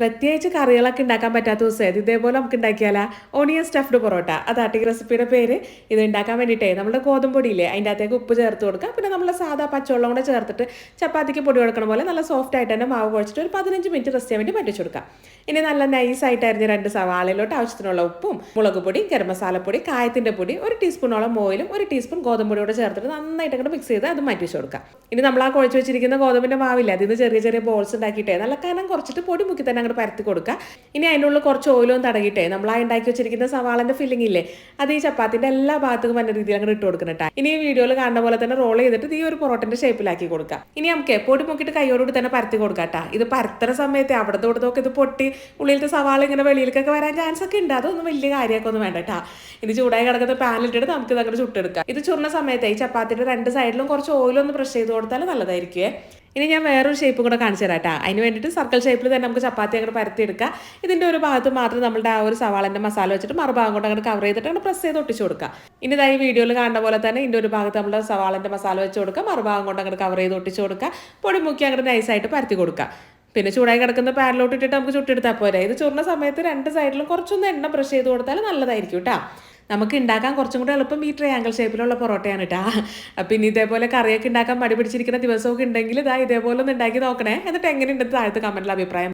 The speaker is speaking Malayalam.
പ്രത്യേകിച്ച് കറികളൊക്കെ ഉണ്ടാക്കാൻ പറ്റാത്ത ദിവസം. ഇത് ഇതേപോലെ നമുക്ക് ഉണ്ടാക്കിയാലാ? Onion stuffed parotta. അതാട്ട് ഈ റെസിപ്പിയുടെ പേര്. ഇത് ഉണ്ടാക്കാൻ വേണ്ടിയിട്ടേ നമ്മുടെ ഗോതമ്പ് പൊടിയില്ലേ അതിന്റെ അകത്തേക്ക് ഉപ്പ് ചേർത്ത് കൊടുക്കുക പിന്നെ നമ്മൾ സാധാ പച്ചവെള്ളം കൂടെ ചേർത്തിട്ട് ചപ്പാത്തിക്ക് പൊടി കൊടുക്കണ പോലെ നല്ല സോഫ്റ്റ് ആയിട്ട് തന്നെ മാവ് കുഴച്ചിട്ട് ഒരു പതിനഞ്ച് മിനിറ്റ് റെസ്റ്റ് ചെയ്യാൻ വേണ്ടി പറ്റിച്ചു കൊടുക്കാം. ഇനി നല്ല നൈസായിട്ടായിരുന്നു രണ്ട് സവാളയിലോട്ട് ആവശ്യത്തിനുള്ള ഉപ്പും മുളക് പൊടി ഗരം മസാലപ്പൊടി കായത്തിന്റെ പൊടി ഒരു ടീസ്പൂണോളം ഓയിലും ഒരു ടീസ്പൂൺ ഗോതമ്പ് കൂടെ ചേർത്തിട്ട് നന്നായിട്ട് അങ്ങോട്ട് മിക്സ് ചെയ്ത് അത് മാറ്റി വെച്ച് കൊടുക്കാം. ഇനി നമ്മൾ ആ കുഴച്ച് വെച്ചിരിക്കുന്ന ഗോതമ്പിന്റെ മാവില്ല അതിൽ നിന്ന് ചെറിയ ചെറിയ ബോൾസ് ഉണ്ടാക്കിയിട്ടേ നല്ല കനം കുറച്ചിട്ട് പൊടി മുക്കി തന്നെ അങ്ങോട്ട് പരത്തി കൊടുക്കുക ഇനി അതിനുള്ളിൽ കുറച്ച് ഓയിലും തടകിട്ടെ. നമ്മൾ ആ ഉണ്ടാക്കി വെച്ചിരിക്കുന്ന സവാളന്റെ ഫില്ലിംഗ് ഇല്ലേ? അത് ഈ ചപ്പാത്തിന്റെ എല്ലാ ഭാഗത്തും നല്ല രീതിയിൽ അങ്ങോട്ട് ഇട്ട് കൊടുക്കണം കേട്ടോ ഇനി ഈ വീഡിയോയിൽ കാണുന്ന പോലെ തന്നെ റോൾ ചെയ്തിട്ട് ഈ ഒരു പൊറോട്ടന്റെ ഷേപ്പിലാക്കി കൊടുക്കുക ഇനി നമുക്ക് പൊടി മുക്കിയിട്ട് കൈയോടുകൂടി തന്നെ പരത്തി കൊടുക്കാം ഇത് പരത്തുന്ന സമയത്ത് അവിടുത്തെ ഇവിടുത്തെ ഇത് പൊട്ടി ഉള്ളിലത്തെ സവാള ഇങ്ങനെ വെളിയിലേക്കൊക്കെ വരാൻ ചാൻസ് ഒക്കെ ഉണ്ട്. അതൊന്നും വലിയ കാര്യമൊക്കെ ഒന്നും വേണ്ട കേട്ടോ ഇത് ചൂടായി കിടക്കുന്ന പാനിലിട്ടിട്ട് നമുക്ക് ഇത് ചുട്ടെടുക്കാം. ഇത് ചുടുന്ന സമയത്ത് ഈ ചപ്പാത്തിയുടെ രണ്ട് സൈഡിലും കുറച്ച് ഓയിലൊന്ന് ബ്രഷ് ചെയ്ത് കൊടുത്താൽ നല്ലതായിരിക്കുമേ ഇനി ഞാൻ വേറൊരു ഷേപ്പും കൂടെ കാണിച്ചു തരാം കേട്ടോ അതിന് വേണ്ടിയിട്ട് സർക്കിൾ ഷേപ്പിൽ തന്നെ നമുക്ക് ചപ്പാത്തി അങ്ങോട്ട് പരത്തിയെടുക്കുക ഇതിന്റെ ഒരു ഭാഗത്ത് മാത്രം നമ്മുടെ ആ ഒരു സവാളന്റെ മസാല വെച്ചിട്ട് മറുഭാഗം കൊണ്ട് അങ്ങോട്ട് കവർ ചെയ്തിട്ട് അങ്ങനെ പ്രസ് ചെയ്ത് ഒട്ടിച്ചു കൊടുക്കുക ഇനി ഇതായി വീഡിയോയിൽ കാണുന്ന പോലെ തന്നെ ഇതിന്റെ ഒരു ഭാഗത്ത് നമ്മൾ സവാളന്റെ മസാല വെച്ച് കൊടുക്കുക മറുഭാഗം കൊണ്ട് അങ്ങോട്ട് കവർ ചെയ്ത് ഒട്ടിച്ചു കൊടുക്കുക പൊടി മുക്കി അങ്ങോട്ട് നൈസായിട്ട് പരത്തി കൊടുക്കുക പിന്നെ ചൂടായി കിടക്കുന്ന പാനിലോട്ട് ഇട്ടിട്ട് നമുക്ക് ചുട്ടെടുത്താൽ പോരെ. ഇത് ചുരുന്ന സമയത്ത് രണ്ട് സൈഡിലും കുറച്ചൊന്ന് എണ്ണ ബ്രഷ് ചെയ്ത് കൊടുത്താൽ നല്ലതായിരിക്കും കേട്ടോ നമുക്ക് ഉണ്ടാക്കാൻ കുറച്ചും കൂടെ എളുപ്പം ഈ ട്രയാങ്കിൾ ഷേപ്പിലുള്ള പൊറോട്ടയാണ് കേട്ടോ ഇനി ഇതേപോലെ കറിയൊക്കെ ഉണ്ടാക്കാൻ മടി പിടിച്ചിരിക്കുന്ന ദിവസമൊക്കെ ഉണ്ടെങ്കിൽ ഇതാ ഇതേപോലെ ഒന്ന് ഉണ്ടാക്കി നോക്കണേ. എന്നിട്ട് എങ്ങനെയുണ്ടെന്ന് താഴത്ത് കമന്റിൽ അഭിപ്രായം